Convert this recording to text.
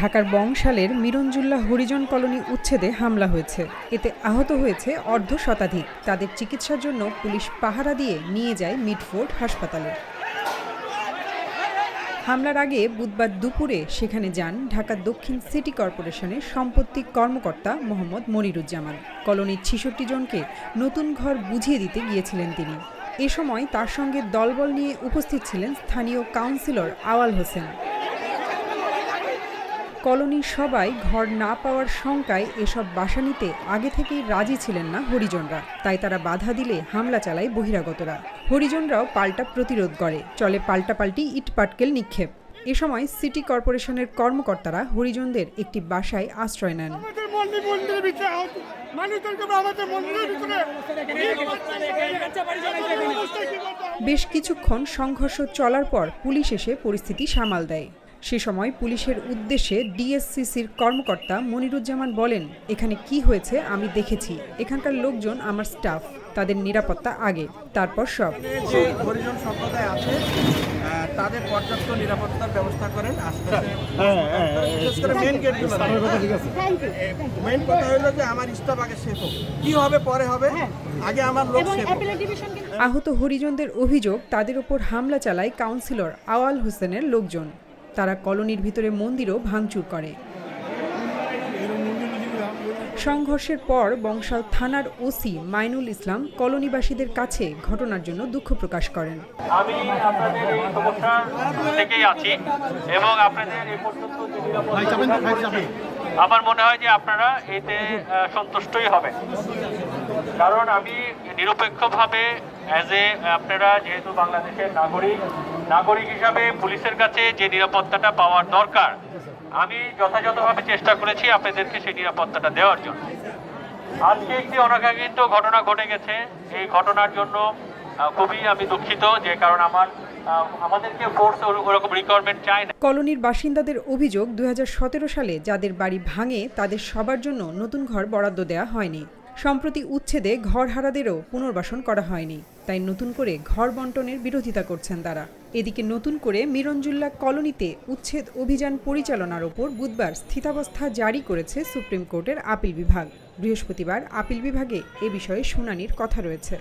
ঢাকার বংশালের মিরঞ্জুল্লাহ হরিজন কলোনি উচ্ছেদে হামলা হয়েছে। এতে আহত হয়েছে অর্ধ শতাধিক। তাদের চিকিৎসার জন্য পুলিশ পাহারা দিয়ে নিয়ে যায় মিডফোর্ড হাসপাতালে। হামলার আগে বুধবার দুপুরে সেখানে যান ঢাকা দক্ষিণ সিটি কর্পোরেশনের সম্পত্তি কর্মকর্তা মোহাম্মদ মনিরুজ্জামান। কলোনির ছিষট্টি জনকে নতুন ঘর বুঝিয়ে দিতে গিয়েছিলেন তিনি। এ সময় তার সঙ্গে দলবল নিয়ে উপস্থিত ছিলেন স্থানীয় কাউন্সিলর আওয়াল হোসেন। কলোনির সবাই ঘর না পাওয়ার শঙ্কায় এসব বাসা নিতে আগে থেকেই রাজি ছিলেন না হরিজনরা। তাই তারা বাধা দিলে হামলা চালায় বহিরাগতরা। হরিজনরাও পাল্টা প্রতিরোধ করে চলে পাল্টাপাল্টি ইট পাটকেল নিক্ষেপ। এ সময় সিটি কর্পোরেশনের কর্মকর্তারা হরিজনদের একটি বাসায় আশ্রয় নেন। বেশ কিছুক্ষণ সংঘর্ষ চলার পর পুলিশ এসে পরিস্থিতি সামাল দেয়। সে সময় পুলিশের উদ্দেশ্যে ডিএসসিসির কর্মকর্তা মনিরুজ্জামান বলেন এখানে কি হয়েছে আমি দেখেছি। এখানকার লোকজন আমার স্টাফ তাদের নিরাপত্তা আগে তারপর সব। যে হরিজন সম্প্রদায় আছে তাদের পর্যাপ্ত নিরাপত্তার ব্যবস্থা করেন আশপাশে বিশেষ মেন গেটগুলো মেন কথা হলো যে আমার স্টাফ আগে সেফ হোক। কি হবে পরে হবে? আগে আমার লোক সেফ আহত হরিজনদের অভিযোগ তাদের ওপর হামলা চালায় কাউন্সিলর আওয়াল হোসেনের লোকজন। তারা কলোনির ভিতরে মন্দিরও ভাঙচুর করে। সংঘর্ষের পর বংশাল থানার ওসি মাইনুল ইসলাম কলোনিবাসীদের কাছে ঘটনার জন্য দুঃখ প্রকাশ করেন। আমি আপনাদের এই সমস্যা থেকেই আছি এবং আপনাদের এই পর্যন্ত আমার মনে হয় যে আপনারা এতে সন্তুষ্টই হবেন। কারণ আমি নিরপেক্ষভাবে অ্যাজ এ আপনারা যেহেতু বাংলাদেশের নাগরিক নাগরিক হিসাবে পুলিশের কাছে যে নিরাপত্তাটা পাওয়ার দরকার, আমি যথাযথভাবে চেষ্টা করেছি আপনাদেরকে সেই নিরাপত্তাটা দেওয়ার জন্য। আজকে একটি অনাকাঙ্ক্ষিত ঘটনা ঘটে গেছে। এই ঘটনার জন্য খুবই আমি দুঃখিত যে কারণ আমার আমাদেরকে ওরকম রিকোয়ারমেন্ট কলোনির বাসিন্দাদের অভিযোগ, দুই হাজার সতেরো সালে যাদের বাড়ি ভাঙে, তাদের সবার জন্য নতুন ঘর বরাদ্দ দেওয়া হয়নি। সম্প্রতি উচ্ছেদে ঘরহারাদেরও পুনর্বাসন করা হয়নি। তাই নতুন করে ঘর বন্টনের বিরোধিতা করছেন তারা। এদিকে নতুন করে মিরঞ্জুল্লাহ কলোনিতে উচ্ছেদ অভিযান পরিচালনার ওপর বুধবার স্থিতাবস্থা জারি করেছে সুপ্রিম কোর্টের আপিল বিভাগ। বৃহস্পতিবার আপিল বিভাগে এ বিষয়ে শুনানির কথা রয়েছে।